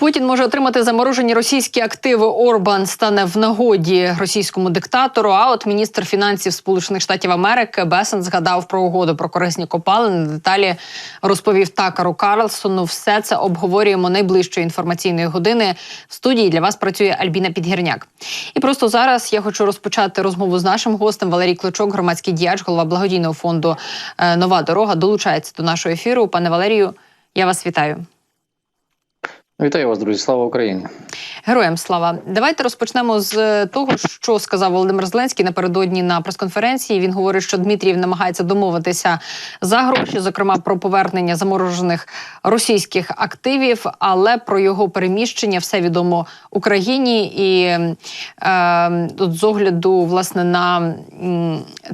Путін може отримати заморожені російські активи. Орбан стане в нагоді російському диктатору. А от міністр фінансів Сполучених Штатів Америки Бесен згадав про угоду про корисні копалини. Деталі розповів Такару Карлсону. Все це обговорюємо найближчої інформаційної години. В студії для вас працює Альбіна Підгірняк. І просто зараз я хочу розпочати розмову з нашим гостем Валерій Клочок, громадський діяч, голова благодійного фонду е, Нова дорога. Долучається до нашого ефіру. Пане Валерію, я вас вітаю. Вітаю вас, друзі! Слава Україні! Героям слава. Давайте розпочнемо з того, що сказав Володимир Зеленський напередодні на прес-конференції. Він говорить, що Дмитрієв намагається домовитися за гроші, зокрема про повернення заморожених російських активів, але про його переміщення все відомо Україні. І е, тут з огляду власне на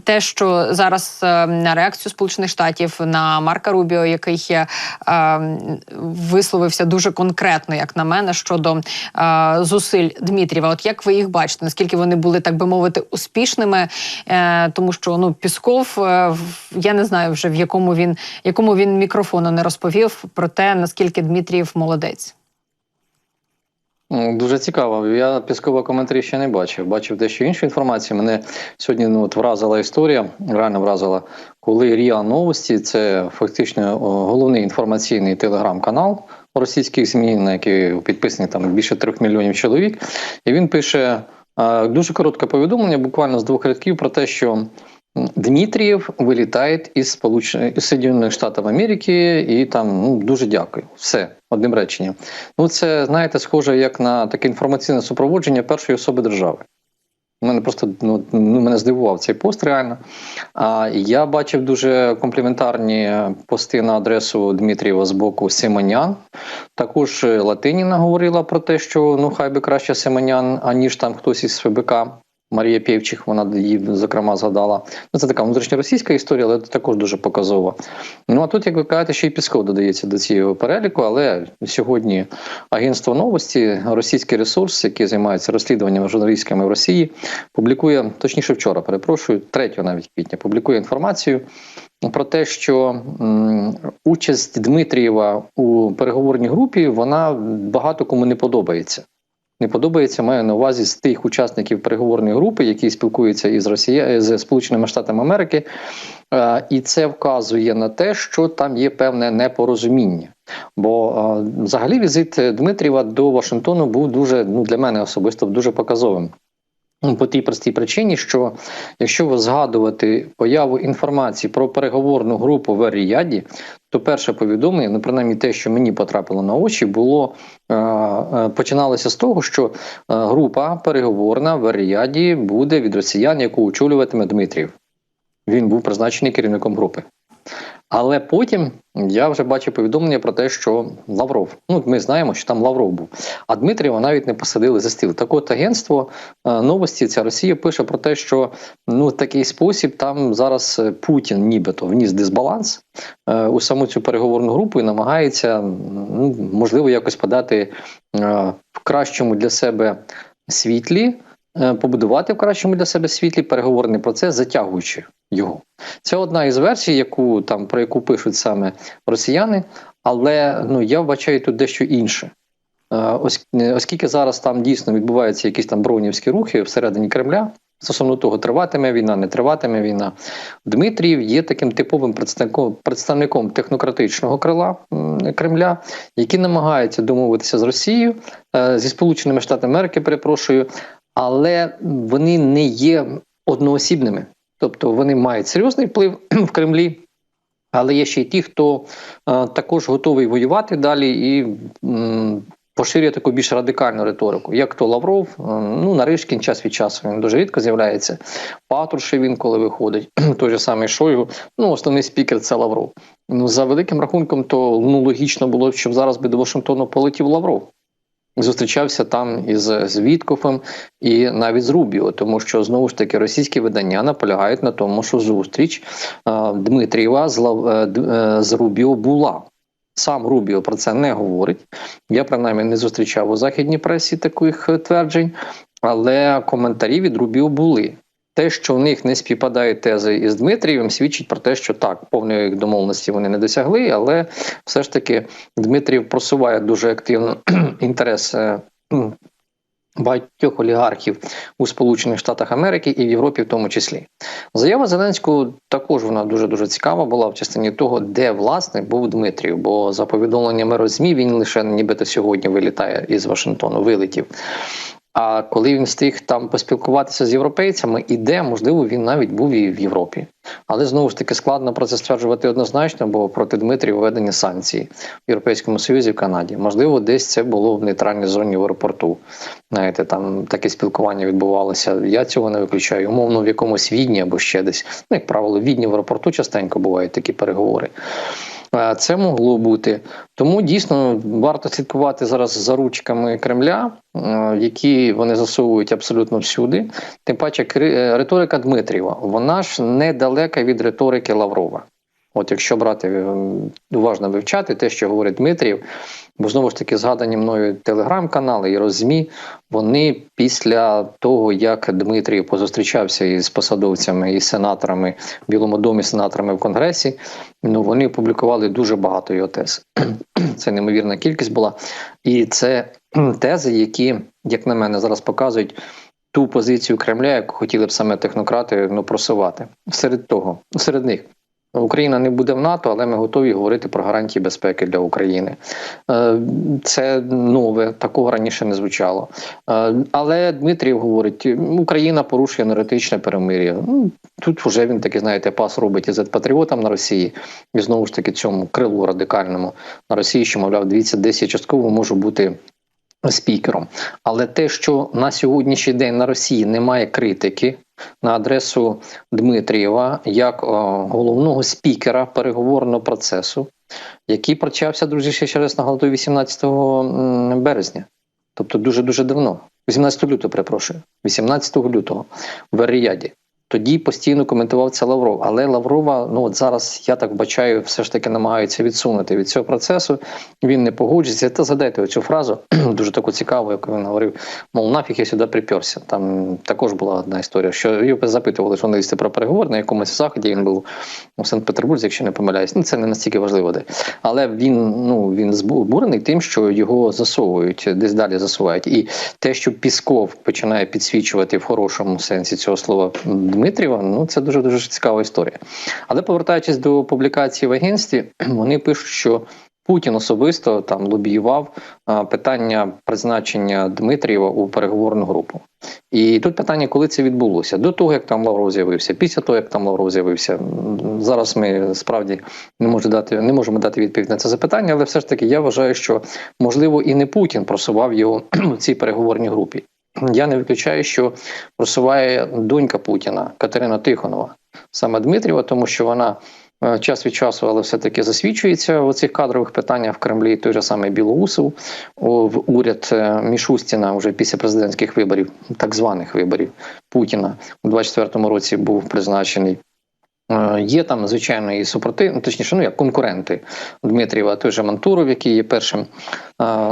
те, що зараз е, на реакцію Сполучених Штатів на Марка Рубіо, який е, висловився дуже конкретно, як на мене, щодо е, зусиль Дмитрієва. От як ви їх бачите? Наскільки вони були, так би мовити, успішними? Е, тому що ну Пісков, е, я не знаю вже в якому він якому він мікрофону не розповів про те, наскільки Дмитрієв молодець. Дуже цікаво. Я піскова коментарі ще не бачив. Бачив дещо іншу інформацію. Мене сьогодні ну, от вразила історія, реально вразила, коли Ріа Новості це фактично головний інформаційний телеграм-канал російських ЗМІ, на який підписані там більше трьох мільйонів чоловік. І він пише е, дуже коротке повідомлення, буквально з двох рядків, про те, що Дмитрієв вилітає із Сполучених із Штатів Америки, і там ну дуже дякую. Все одним реченням. Ну це знаєте, схоже як на таке інформаційне супроводження першої особи держави. Мене просто ну, ну мене здивував цей пост реально. А я бачив дуже компліментарні пости на адресу Дмитрієва з боку Симонян. Також е, Латиніна говорила про те, що ну хай би краще Симонян, аніж там хтось із ФБК. Марія Пєвчих, вона її зокрема згадала. Ну це така внутрішньоросійська історія, але також дуже показова. Ну а тут, як ви кажете, ще й Пісков додається до цього переліку. Але сьогодні агентство новості, російський ресурс, який займається розслідуванням журналістськими в Росії, публікує точніше вчора, перепрошую, 3 навіть квітня, публікує інформацію про те, що участь Дмитрієва у переговорній групі вона багато кому не подобається. Не подобається, маю на увазі з тих учасників переговорної групи, які спілкуються із Росія з Сполученими Штатами Америки, Е, і це вказує на те, що там є певне непорозуміння. Бо е, взагалі візит Дмитрієва до Вашингтону був дуже ну для мене особисто дуже показовим. Ну, По тій простій причині, що якщо ви згадувати появу інформації про переговорну групу в Ріяді, то перше повідомлення, ну принаймні те, що мені потрапило на очі, було е, е, починалося з того, що е, група переговорна в Ріяді буде від росіян, яку очолюватиме Дмитрів. Він був призначений керівником групи. Але потім я вже бачив повідомлення про те, що Лавров. Ну, ми знаємо, що там Лавров був. А Дмитрієва навіть не посадили за стіл. Так от агентство е, новості, ця Росія пише про те, що ну такий спосіб там зараз е, Путін нібито вніс дисбаланс е, у саму цю переговорну групу і намагається ну, можливо якось подати в кращому для себе світлі, побудувати в кращому для себе світлі переговорний процес, затягуючи його. Це одна із версій, яку там про яку пишуть саме росіяни, але ну я вбачаю тут дещо інше. Е, е, Оскільки зараз там дійсно відбуваються якісь там бронівські рухи всередині Кремля, стосовно того, триватиме війна, не триватиме війна. Дмитрієв є таким типовим представником, представником технократичного крила Кремля, які намагаються домовитися з Росією, е, зі Сполученими Штатами Америки, перепрошую, але вони не є одноосібними. Тобто вони мають серйозний вплив в Кремлі, але є ще й ті, хто е, також готовий воювати далі і м, поширює таку більш радикальну риторику. Як то Лавров, е, ну Наришкін час від часу він дуже рідко з'являється. Патрушев він коли виходить, той же самий Шойгу. Ну, основний спікер це Лавров. Ну за великим рахунком, то ну логічно було, щоб зараз би до Вашингтону полетів Лавров. Зустрічався там із Звідковим і навіть з Рубіо, тому що знову ж таки російські видання наполягають на тому, що зустріч е, Дмитрієва е, е, з Рубіо була. Сам Рубіо про це не говорить. Я принаймні не зустрічав у західній пресі таких тверджень, але коментарі від Рубіо були. Те, що в них не співпадають тези із Дмитрієвим, свідчить про те, що так, повної домовленості вони не досягли, але все ж таки Дмитрієв просуває дуже активно інтерес е, багатьох олігархів у Сполучених Штатах Америки і в Європі, в тому числі. Заява Зеленського також вона дуже дуже цікава була в частині того, де власне був Дмитрів. Бо за повідомленнями розмі він лише нібито сьогодні вилітає із Вашингтону, вилетів. А коли він встиг там поспілкуватися з європейцями, і де, можливо, він навіть був і в Європі. Але знову ж таки складно про це стверджувати однозначно, бо проти Дмитрія введені санкції в Європейському Союзі в Канаді. Можливо, десь це було в нейтральній зоні в аеропорту. Знаєте, там таке спілкування відбувалося. Я цього не виключаю. Умовно, в якомусь відні або ще десь. Ну, як правило, відні в аеропорту частенько бувають такі переговори. Е, Це могло бути. Тому дійсно варто слідкувати зараз за ручками Кремля, е, які вони засовують абсолютно всюди. Тим паче, е, риторика Дмитрієва, вона ж недалека від риторики Лаврова. От якщо брати е, уважно вивчати те, що говорить Дмитрієв, бо знову ж таки згадані мною телеграм-канали і розмі, вони після того, як Дмитрієв позустрічався із посадовцями і сенаторами в Білому домі, сенаторами в Конгресі, ну вони опублікували дуже багато його тез. Це неймовірна кількість була. І це тези, які, як на мене, зараз показують ту позицію Кремля, яку хотіли б саме технократи ну, просувати. Серед того, серед них. Україна не буде в НАТО, але ми готові говорити про гарантії безпеки для України. Е, Це нове, такого раніше не звучало. Е, Але Дмитрів говорить, Україна порушує енергетичне перемир'я. Ну, Тут вже він таки, знаєте, пас робить із патріотам на Росії, і знову ж таки цьому крилу радикальному на Росії, що мовляв, дивіться, десь я частково можу бути спікером. Але те, що на сьогоднішній день на Росії немає критики на адресу Дмитрієва як о, головного спікера переговорного процесу, який почався, друзі, ще ще раз нагадую, 18 березня, тобто дуже дуже давно. 18 лютого, перепрошую, 18 лютого в Ер-Рияді. Тоді постійно коментував це Лавров. Але Лаврова, ну от зараз я так бачаю, все ж таки намагаються відсунути від цього процесу. Він не погоджується. Та згадайте оцю фразу, дуже таку цікаву, яку він говорив, мов нафіг я сюди приперся. Там також була одна історія, що його запитували журналісти про переговори на якомусь заході. Він був у Санкт-Петербурзі, якщо не помиляюсь. Ну це не настільки важливо де. Але він ну він збурений тим, що його засовують, десь далі засувають. І те, що Пісков починає підсвічувати в хорошому сенсі цього слова Дмитрієва, ну це дуже дуже цікава історія. Але повертаючись до публікації в агентстві, вони пишуть, що Путін особисто там лобіював питання призначення Дмитрієва у переговорну групу. І тут питання, коли це відбулося? До того, як там Лавров з'явився, після того, як там Лавров з'явився. Зараз ми справді не можемо дати, не можемо дати відповідь на це запитання, але все ж таки я вважаю, що можливо і не Путін просував його в цій переговорній групі. Я не виключаю, що просуває донька Путіна Катерина Тихонова, саме Дмитрієва, тому що вона е, час від часу, але все-таки засвідчується в цих кадрових питаннях в Кремлі. Той же самий Білоусов в уряд е, Мішустіна вже після президентських виборів, так званих виборів Путіна у 24-му році був призначений. Е, Є там, звичайно, і супротив, ну, точніше, ну як конкуренти Дмитрієва, той же Мантуров, який є першим е,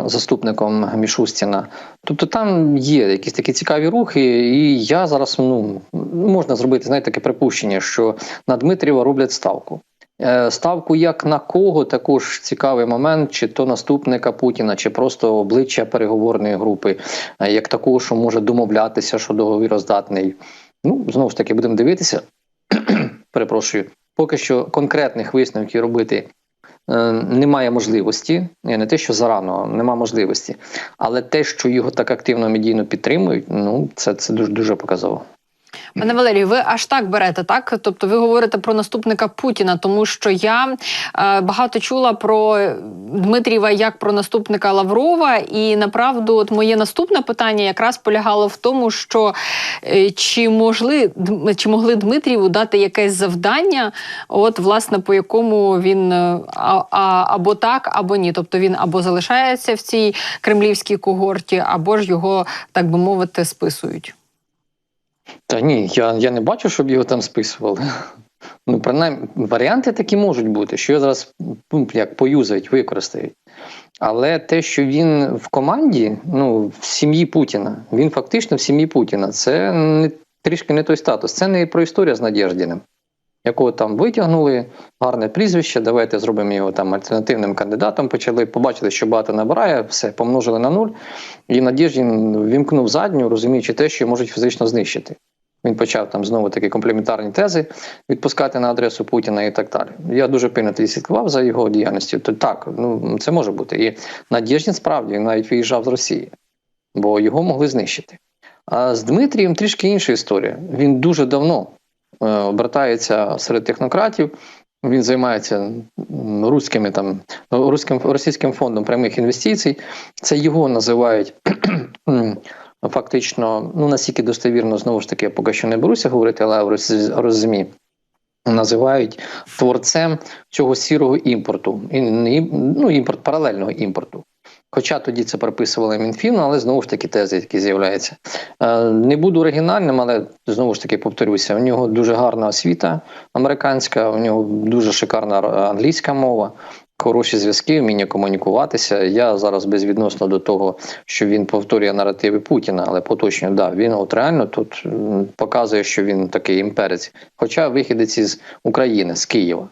заступником Мішустіна. Тобто там є якісь такі цікаві рухи, і я зараз ну можна зробити знаєте, таке припущення, що на Дмитрієва роблять ставку. Е, Ставку як на кого також цікавий момент, чи то наступника Путіна, чи просто обличчя переговорної групи, як такого, що може домовлятися, що договіроздатний. Ну знову ж таки, будемо дивитися. Перепрошую, поки що конкретних висновків робити е, немає можливості. Е, Не те, що зарано, немає можливості. Але те, що його так активно медійно підтримують, ну це, це дуже дуже показово. Пане Валерію, ви аж так берете, так? Тобто ви говорите про наступника Путіна, тому що я е, багато чула про Дмитрієва як про наступника Лаврова, і направду, от моє наступне питання якраз полягало в тому, що е, чи могли Дм- чи могли Дмитрієву дати якесь завдання, от власне по якому він е, а, а, або так, або ні. Тобто він або залишається в цій кремлівській когорті, або ж його, так би мовити, списують. Та ні, я, я не бачу, щоб його там списували. Ну, принаймні, варіанти такі можуть бути, що його зараз ну, як поюзають, використають. Але те, що він в команді, ну, в сім'ї Путіна, він фактично в сім'ї Путіна, це не трішки не той статус. Це не про історію з Надєждіним, якого там витягнули, гарне прізвище, давайте зробимо його там альтернативним кандидатом. Почали, побачили, що багато набирає, все, помножили на нуль. І Надєждін вімкнув задню, розуміючи те, що можуть фізично знищити. Він почав там знову такі комплементарні тези відпускати на адресу Путіна і так далі. Я дуже пильно тоді слідкував за його діяльністю. То так, ну це може бути. І Надєждін справді навіть виїжджав з Росії, бо його могли знищити. А з Дмитрієм трішки інша історія. Він дуже давно обертається серед технократів. Він займається руськими там руським російським фондом прямих інвестицій. Це його називають фактично, ну наскільки достовірно, знову ж таки, я поки що не беруся говорити, але в розумі. Називають творцем цього сірого імпорту, І ну, імпорт паралельного імпорту. Хоча тоді це приписували Мінфіну, але знову ж таки тези, які з'являються. Е, Не буду оригінальним, але знову ж таки повторюся: у нього дуже гарна освіта американська, у нього дуже шикарна англійська мова, хороші зв'язки, вміння комунікуватися. Я зараз безвідносно до того, що він повторює наративи Путіна, але поточнюю, да, він от реально тут показує, що він такий імперець. Хоча вихідець із України, з Києва.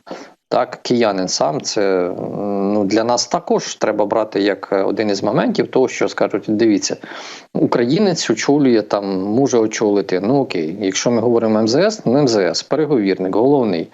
Так, киянин сам це ну для нас також треба брати як один із моментів того, що скажуть: дивіться, українець очолює там, може очолити. Ну окей, якщо ми говоримо МЗС, ну МЗС, переговірник, головний.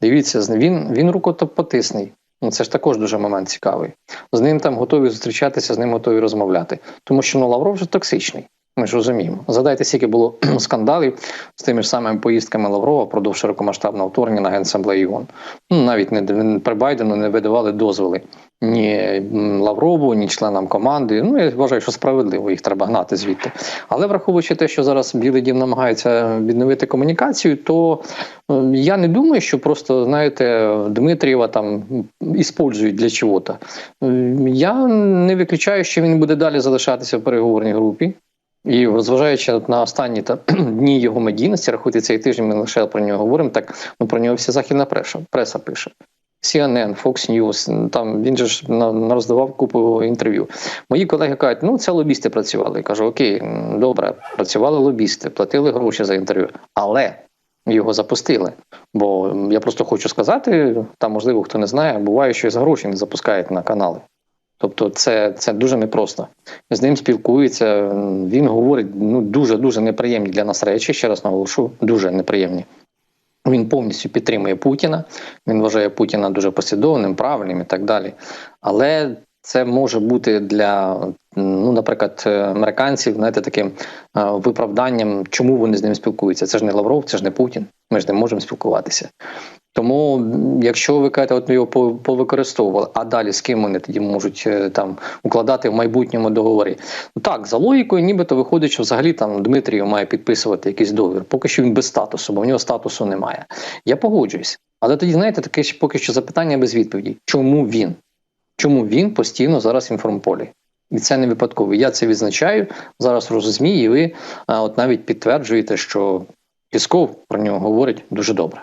Дивіться, він, він рукопотисний. Ну, це ж також дуже момент цікавий. З ним там готові зустрічатися, з ним готові розмовляти. Тому що ну Лавров вже токсичний. Ми ж розуміємо. Згадайте, скільки було скандалів з тими ж самими поїздками Лаврова продовж широкомасштабного вторгнення на Генасамблеї ООН. Ну навіть не- при Байдену не видавали дозволи ні Лаврову, ні членам команди. Ну я вважаю, що справедливо їх треба гнати звідти. Але враховуючи те, що зараз Білий Дім намагається відновити комунікацію, то е, я не думаю, що просто знаєте Дмитрієва там іспользують для чого-то. Е, Я не виключаю, що він буде далі залишатися в переговорній групі. І зважаючи на останні та, дні його медійності, рахуйте цей тиждень, ми лише про нього говоримо. Так ну про нього вся західна преса, преса пише. CNN, Fox News, там він же ж роздавав купу інтерв'ю. Мої колеги кажуть, ну це лобісти працювали. Я кажу, окей, добре, працювали лобісти, платили гроші за інтерв'ю, але його запустили. Бо я просто хочу сказати, там, можливо, хто не знає, буває, що і за гроші не запускають на канали. Тобто, це, це дуже непросто. З ним спілкуються. Він говорить ну дуже дуже неприємні для нас речі. Ще раз наголошу, дуже неприємні. Він повністю підтримує Путіна. Він вважає Путіна дуже послідовним, правильним і так далі. Але це може бути для, ну, наприклад, американців, знаєте, таким виправданням, чому вони з ним спілкуються. Це ж не Лавров, це ж не Путін. Ми ж не можемо спілкуватися. Тому, якщо ви кажете, от ми його повикористовували, а далі з ким вони тоді можуть е, там укладати в майбутньому договори? Ну так, за логікою, нібито виходить, що взагалі там Дмитрію має підписувати якийсь договір. Поки що він без статусу, бо в нього статусу немає. Я погоджуюсь. Але тоді, знаєте, таке ж поки що запитання без відповіді. Чому він? Чому він постійно зараз в інформполі? І це не випадково. Я це відзначаю зараз ЗМІ, і ви а, от навіть підтверджуєте, що Пісков про нього говорить дуже добре.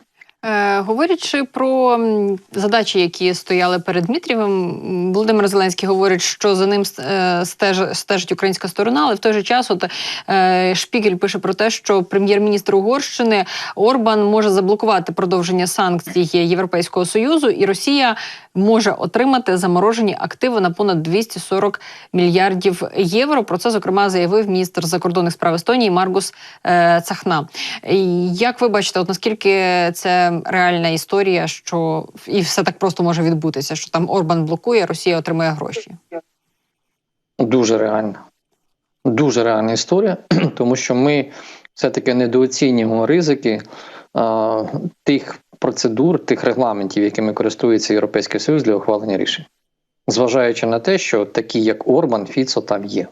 говорячи про задачі, які стояли перед Дмитрієвим, Володимир Зеленський говорить, що за ним е, стеж, стежить українська сторона, але в той же час, от е, Шпігель пише про те, що прем'єр-міністр Угорщини Орбан може заблокувати продовження санкцій Європейського союзу, і Росія може отримати заморожені активи на понад 240 мільярдів євро. Про це зокрема заявив міністр закордонних справ Естонії Маргус е, Цахна. Як ви бачите, от наскільки це реальна історія, що і все так просто може відбутися, що там Орбан блокує, Росія отримує гроші? Дуже реальна. Дуже реальна історія, тому що ми все-таки недооцінюємо ризики а, тих процедур, тих регламентів, якими користується Європейський Союз для ухвалення рішень, зважаючи на те, що такі, як Орбан, Фіцо там є.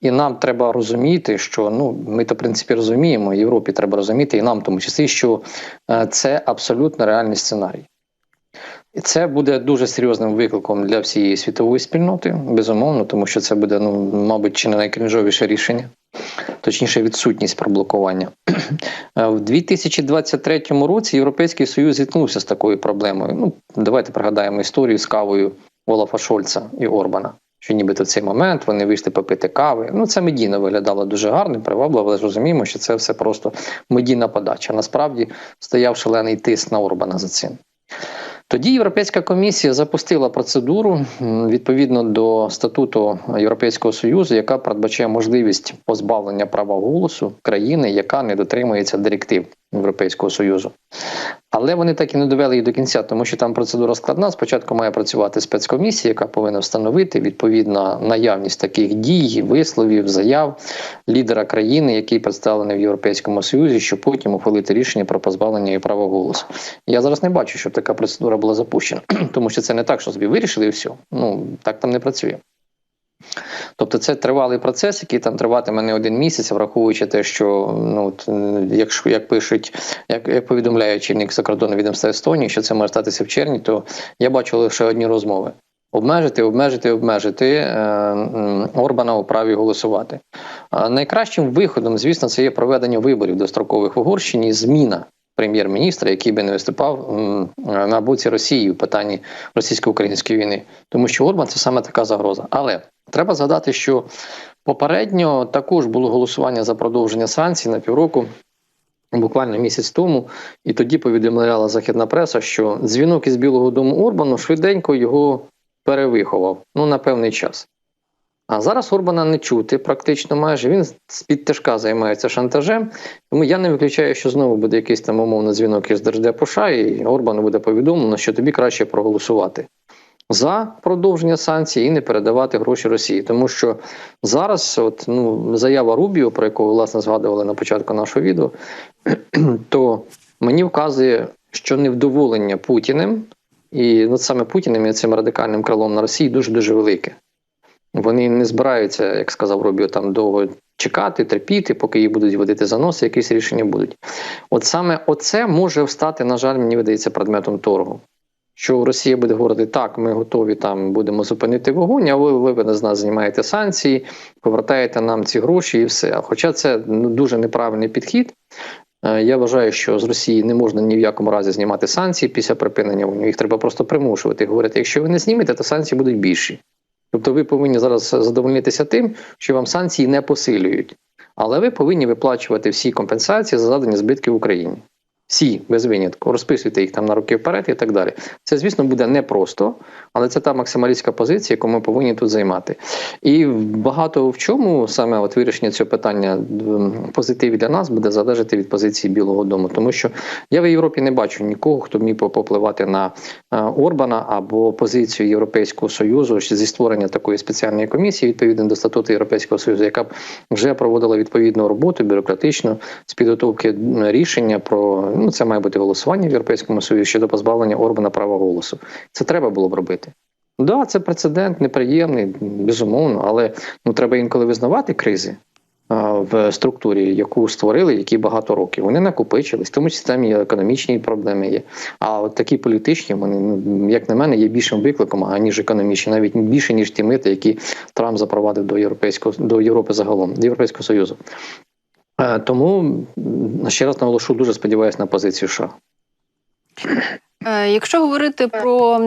І нам треба розуміти, що ну ми то в принципі розуміємо, Європі треба розуміти, і нам в тому числі, що е, це абсолютно реальний сценарій. І це буде дуже серйозним викликом для всієї світової спільноти, безумовно, тому що це буде, ну, мабуть, чи не найкрінжовіше рішення, точніше, відсутність проблокування. Е, В 2023 році Європейський Союз зіткнувся з такою проблемою. Ну, давайте пригадаємо історію з кавою Олафа Шольца і Орбана. Що нібито в цей момент вони вийшли попити кави. Ну, це медійно виглядало дуже гарно, привабливо, але розуміємо, що це все просто медійна подача. Насправді стояв шалений тиск на Орбана за цим. Тоді Європейська комісія запустила процедуру відповідно до статуту Європейського союзу, яка передбачає можливість позбавлення права голосу країни, яка не дотримується директив Європейського союзу. Але вони так і не довели її до кінця, тому що там процедура складна. Спочатку має працювати спецкомісія, яка повинна встановити відповідно наявність таких дій, висловів, заяв лідера країни, який представлений в Європейському Союзі, щоб потім ухвалити рішення про позбавлення її права голосу. Я зараз не бачу, щоб така процедура була запущена, тому що це не так, що собі вирішили і все. Ну так там не працює. Тобто це тривалий процес, який там триватиме не один місяць, враховуючи те, що ну от, якщо як пишуть, як, як повідомляє очільник закордонного відомства Естонії, що це може статися в червні, то я бачу лише одні розмови: обмежити, обмежити, обмежити е, Орбана у праві голосувати. Найкращим виходом, звісно, це є проведення виборів дострокових в Угорщині, зміна прем'єр-міністра, який би не виступав на боці Росії в питанні російсько-української війни, тому що Орбан це саме така загроза. Але треба згадати, що попередньо також було голосування за продовження санкцій на півроку. Буквально місяць тому, і тоді повідомляла західна преса, що дзвінок із Білого Дому Орбану швиденько його перевиховав ну на певний час. А зараз Орбана не чути практично майже. Він з-під тяжка займається шантажем. Тому я не виключаю, що знову буде якийсь там умовно дзвінок із Держдепоша, і Орбану буде повідомлено, що тобі краще проголосувати за продовження санкцій і не передавати гроші Росії. Тому що зараз, от ну заява Рубіо, про яку власне згадували на початку нашого відео, то мені вказує, що невдоволення Путіним і ну, саме Путіним і цим радикальним крилом на Росії дуже дуже велике. Вони не збираються, як сказав Рубіо, там довго чекати, терпіти, поки їх будуть водити за нос, якісь рішення будуть. От саме оце може стати, на жаль, мені видається предметом торгу. Що Росія буде говорити, так, ми готові там будемо зупинити вогонь, а ви, ви з нас знімаєте санкції, повертаєте нам ці гроші і все. Хоча це ну, дуже неправильний підхід. Е, Я вважаю, що з Росії не можна ні в якому разі знімати санкції після припинення вогню. Їх треба просто примушувати. Говорити, якщо ви не знімете, то санкції будуть більші. Тобто ви повинні зараз задовольнитися тим, що вам санкції не посилюють, але ви повинні виплачувати всі компенсації за задані збитки в Україні. Всі без винятку, розписуйте їх там на роки вперед і так далі. Це, звісно, буде непросто, але це та максималістська позиція, яку ми повинні тут займати. І багато в чому саме от вирішення цього питання в позитиві для нас буде залежати від позиції Білого Дому, тому що я в Європі не бачу нікого, хто міг попливати на е, Орбана або позицію Європейського союзу зі створення такої спеціальної комісії відповідно до статуту Європейського союзу, яка б вже проводила відповідну роботу бюрократичну з підготовки рішення про ну це має бути голосування в Європейському Союзі щодо позбавлення Орбана права голосу. Це треба було б робити. Да, це прецедент неприємний, безумовно, але ну треба інколи визнавати кризи в структурі, яку створили, які багато років. Вони накопичились, тому числі там і економічні проблеми є. А от такі політичні, вони, ну, як на мене, є більшим викликом, аніж економічні, навіть більше, ніж ті мити, які Трамп запровадив до Європейського до Європи загалом, до Європейського Союзу. Е, Тому ще раз наголошу, дуже сподіваюся на позицію США. Е, Якщо говорити про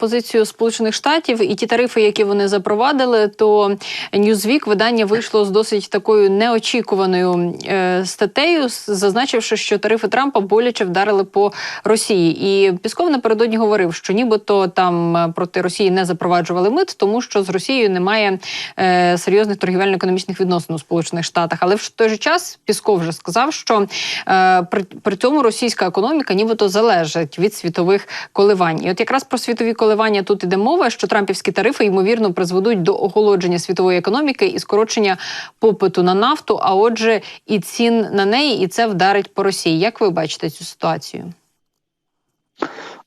позицію Сполучених Штатів і ті тарифи, які вони запровадили, то Newsweek видання вийшло з досить такою неочікуваною е, статтею, зазначивши, що тарифи Трампа боляче вдарили по Росії. І Пісков напередодні говорив, що нібито там е, проти Росії не запроваджували мит, тому що з Росією немає е, серйозних торгівельно-економічних відносин у Сполучених Штатах. Але в той же час Пісков вже сказав, що е, при, цьому російська економіка нібито залежить від світових коливань. І от якраз про світові коливання тут іде мова, що трампівські тарифи ймовірно призведуть до оголодження світової економіки і скорочення попиту на нафту, а отже, і цін на неї, і це вдарить по Росії. Як ви бачите цю ситуацію?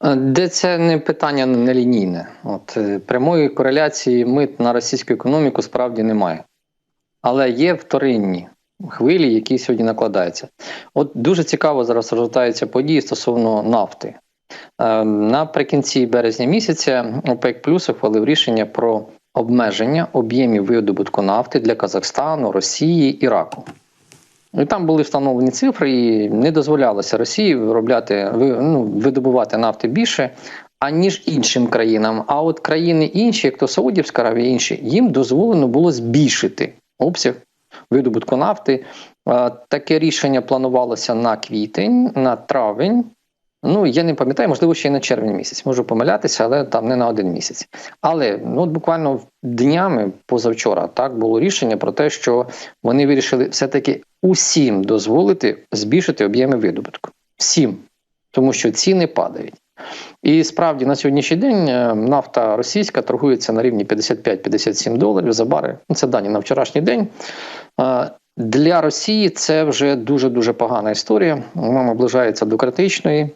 Е, Де це не питання нелінійне. От е, прямої кореляції мит на російську економіку справді немає. Але є вторинні хвилі, які сьогодні накладаються. От дуже цікаво зараз розгортаються події стосовно нафти. Е, Наприкінці березня місяця ОПЕК Плюс ухвалив рішення про обмеження об'ємів видобутку нафти для Казахстану, Росії, Іраку. І там були встановлені цифри, і не дозволялося Росії виробляти ну, видобувати нафти більше, аніж іншим країнам. А от країни інші, як то Саудівська Аравія, інші, їм дозволено було збільшити обсяг видобутку нафти. Е, Таке рішення планувалося на квітень, на травень. Ну, я не пам'ятаю, можливо, ще й на червень місяць. Можу помилятися, але там не на один місяць. Але ну, от буквально днями позавчора так було рішення про те, що вони вирішили все-таки усім дозволити збільшити об'єми видобутку. Всім, тому що ціни падають. І справді на сьогоднішній день е, нафта російська торгується на рівні 55-57 доларів за бари. Ну, Це дані на вчорашній день. Е, Для Росії це вже дуже дуже погана історія. Вона наближається до критичної.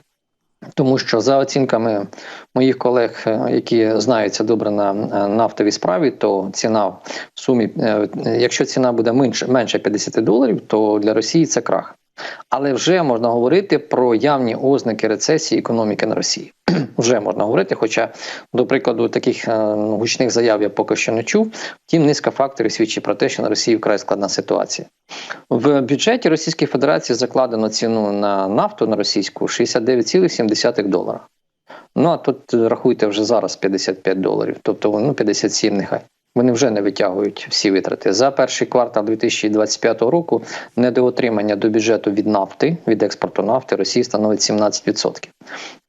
Тому що за оцінками моїх колег, е, які знаються добре на е, нафтовій справі, то ціна в сумі, е, якщо ціна буде менше, менше 50 доларів, то для Росії це крах. Але вже можна говорити про явні ознаки рецесії економіки на Росії. вже можна говорити, хоча, до прикладу, таких е, гучних заяв я поки що не чув. Втім, низка факторів свідчить про те, що на Росії вкрай складна ситуація. В бюджеті Російської Федерації закладено ціну на нафту на російську 69,7 долара. Ну а тут рахуйте вже зараз 55 доларів, тобто ну 57 нехай. Вони вже не витягують всі витрати. За перший квартал 2025 року недоотримання до бюджету від нафти, від експорту нафти Росії становить 17%.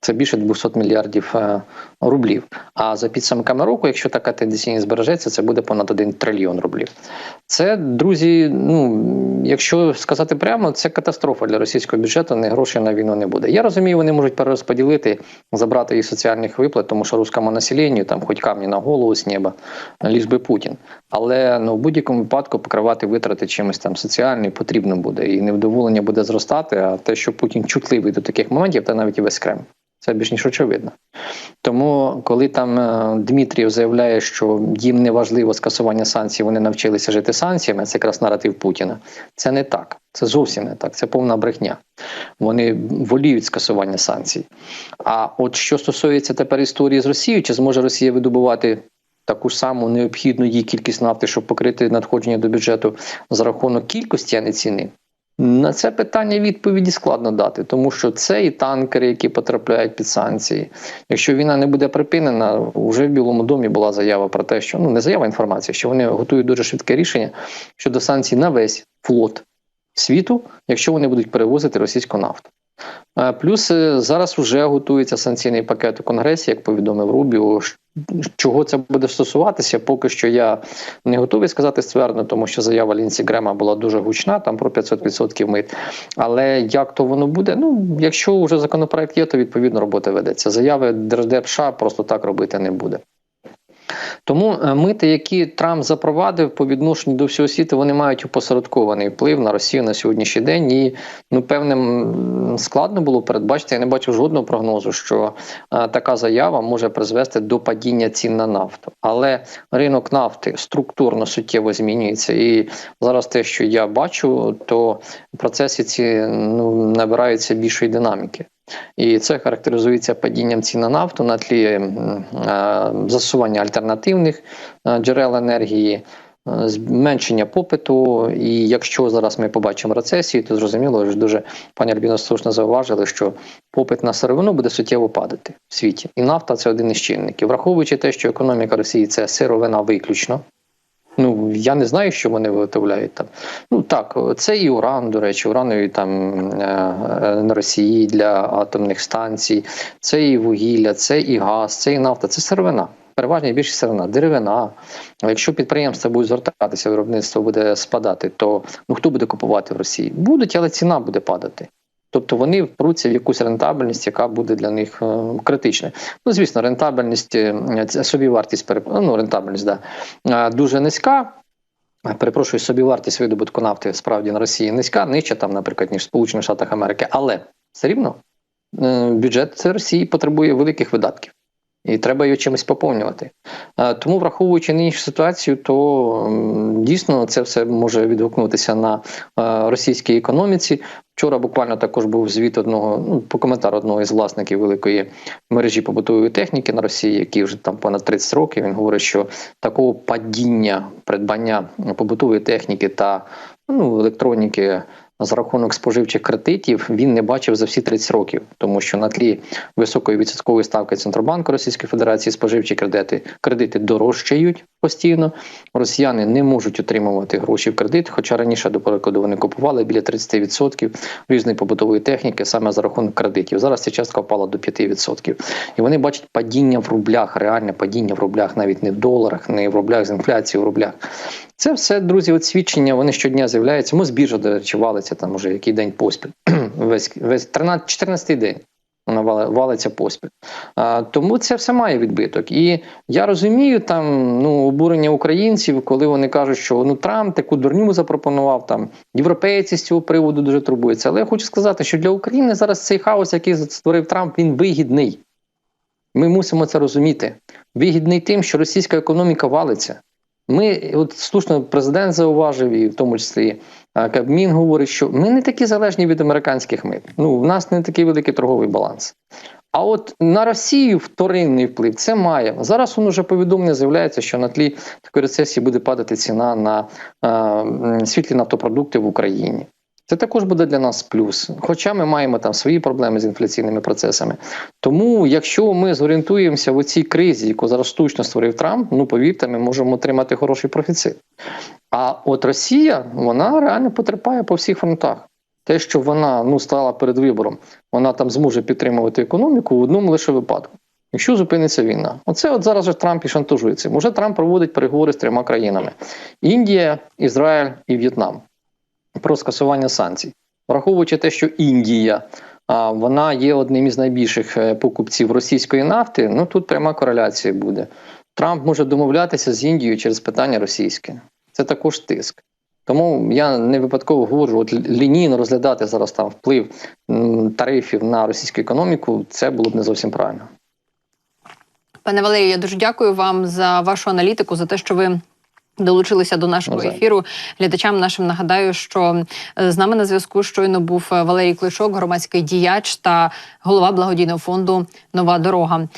Це більше 200 мільярдів е, рублів. А за підсумками року, якщо така тенденційність збережеться, це буде понад 1 трильйон рублів. Це, друзі, ну якщо сказати прямо, це катастрофа для російського бюджету. Не грошей на війну не буде. Я розумію, вони можуть перерозподілити, забрати їх соціальних виплат, тому що русскому населенню там хоч камні на голову з неба, ліж би Путін. Але ну в будь-якому випадку покривати витрати чимось там соціальним потрібно буде, і невдоволення буде зростати. А те, що Путін чутливий до таких моментів, та навіть і весь Кремль. Це більш ніж очевидно. Тому, коли там е, Дмитрієв заявляє, що їм не важливо скасування санкцій, вони навчилися жити санкціями, це якраз наратив Путіна. Це не так. Це зовсім не так. Це повна брехня. Вони воліють скасування санкцій. А от що стосується тепер історії з Росією, чи зможе Росія видобувати таку саму необхідну їй кількість нафти, щоб покрити надходження до бюджету за рахунок кількості, а не ціни? На це питання відповіді складно дати, тому що це і танкери, які потрапляють під санкції. Якщо війна не буде припинена, вже в Білому домі була заява про те, що ну не заява інформація, що вони готують дуже швидке рішення щодо санкцій на весь флот світу, якщо вони будуть перевозити російську нафту. Плюс зараз вже готується санкційний пакет у Конгресі, як повідомив Рубіо. Чого це буде стосуватися, поки що я не готовий сказати ствердно, тому що заява Лінсі Грема була дуже гучна, там про 500% мит. Але як то воно буде? Ну, якщо вже законопроект є, то відповідно робота ведеться. Заяви Держдеп США просто так робити не буде. Тому е, мити, які Трамп запровадив по відношенню до всього світу, вони мають опосередкований вплив на Росію на сьогоднішній день. І ну певним складно було передбачити. Я не бачу жодного прогнозу, що е, така заява може призвести до падіння цін на нафту. Але ринок нафти структурно суттєво змінюється. І зараз те, що я бачу, то процеси ці ну набираються більшої динаміки. І це характеризується падінням цін на нафту на тлі засування альтернативних джерел енергії, е, зменшення попиту. І якщо зараз ми побачимо рецесію, то зрозуміло, вже дуже пані Альбіна слушно зауважили, що попит на сировину буде суттєво падати в світі. І нафта це один із чинників, враховуючи те, що економіка Росії це сировина виключно. Ну я не знаю, що вони виготовляють там. Ну так, це і уран, до речі, уранові там е, на Росії для атомних станцій, це і вугілля, це і газ, це і нафта, це сировина. Переважна більшість сировина, деревина. Якщо підприємства будуть звертатися, виробництво буде спадати, то ну хто буде купувати в Росії? Будуть, але ціна буде падати. Тобто вони впруться в якусь рентабельність, яка буде для них е, критичною. Ну, звісно, рентабельність, е, собівартість ну, рентабельність, да, е, дуже низька. Перепрошую, собівартість видобутку нафти справді на Росії низька, нижча там, наприклад, ніж в Сполучених Штатах Америки, але все рівно бюджет Росії потребує великих видатків. І треба його чимось поповнювати. Тому, враховуючи нинішню ситуацію, то дійсно це все може відгукнутися на російській економіці. Вчора буквально також був звіт одного, ну по коментар одного із власників великої мережі побутової техніки на Росії, який вже там понад 30 років. Він говорить, що такого падіння придбання побутової техніки та ну, електроніки за рахунок споживчих кредитів він не бачив за всі 30 років, тому що на тлі високої відсоткової ставки Центробанку Російської Федерації споживчі кредити кредити дорожчають постійно. Росіяни не можуть отримувати гроші в кредит, хоча раніше до прикладу вони купували біля 30% різної побутової техніки саме за рахунок кредитів. Зараз ця частка впала до 5%. І вони бачать падіння в рублях, реальне падіння в рублях, навіть не в доларах, не в рублях з інфляцією в рублях. Це все, друзі, от свідчення, вони щодня з'являються. Ми збіржа, до речі, валиться там уже який день поспіль. весь весь 13, 14 день. Валиться поспіль. Тому це все має відбиток. І я розумію там ну, обурення українців, коли вони кажуть, що ну Трамп таку дурню запропонував там. Європейці з цього приводу дуже турбуються. Але я хочу сказати, що для України зараз цей хаос, який створив Трамп, він вигідний. Ми мусимо це розуміти. Вигідний тим, що російська економіка валиться. Ми, от слушно, президент зауважив, і в тому числі Кабмін говорить, що ми не такі залежні від американських мит. Ну, в нас не такий великий торговий баланс. А от на Росію вторинний вплив це має. Зараз воно вже повідомлення з'являється, що на тлі такої рецесії буде падати ціна на е, світлі нафтопродукти в Україні. Це також буде для нас плюс. Хоча ми маємо там свої проблеми з інфляційними процесами. Тому, якщо ми зорієнтуємося в цій кризі, яку зараз штучно створив Трамп, ну повірте, ми можемо отримати хороший профіцит. А от Росія, вона реально потерпає по всіх фронтах. Те, що вона ну стала перед вибором, вона там зможе підтримувати економіку в одному лише випадку. Якщо зупиниться війна, оце от зараз же Трамп і шантажує цим. Уже Трамп проводить переговори з трьома країнами: Індія, Ізраїль і В'єтнам про скасування санкцій, враховуючи те, що Індія вона є одним із найбільших е, покупців російської нафти. Ну тут пряма кореляція буде. Трамп може домовлятися з Індією через питання російське. Це також тиск. Тому я не випадково говорю, от лінійно розглядати зараз там вплив тарифів на російську економіку, це було б не зовсім правильно. Пане Валерію, я дуже дякую вам за вашу аналітику, за те, що ви. Долучилися до нашого ефіру. Глядачам нашим нагадаю, що е, з нами на зв'язку щойно був е, Валерій Кличок, громадський діяч та голова благодійного фонду Нова дорога.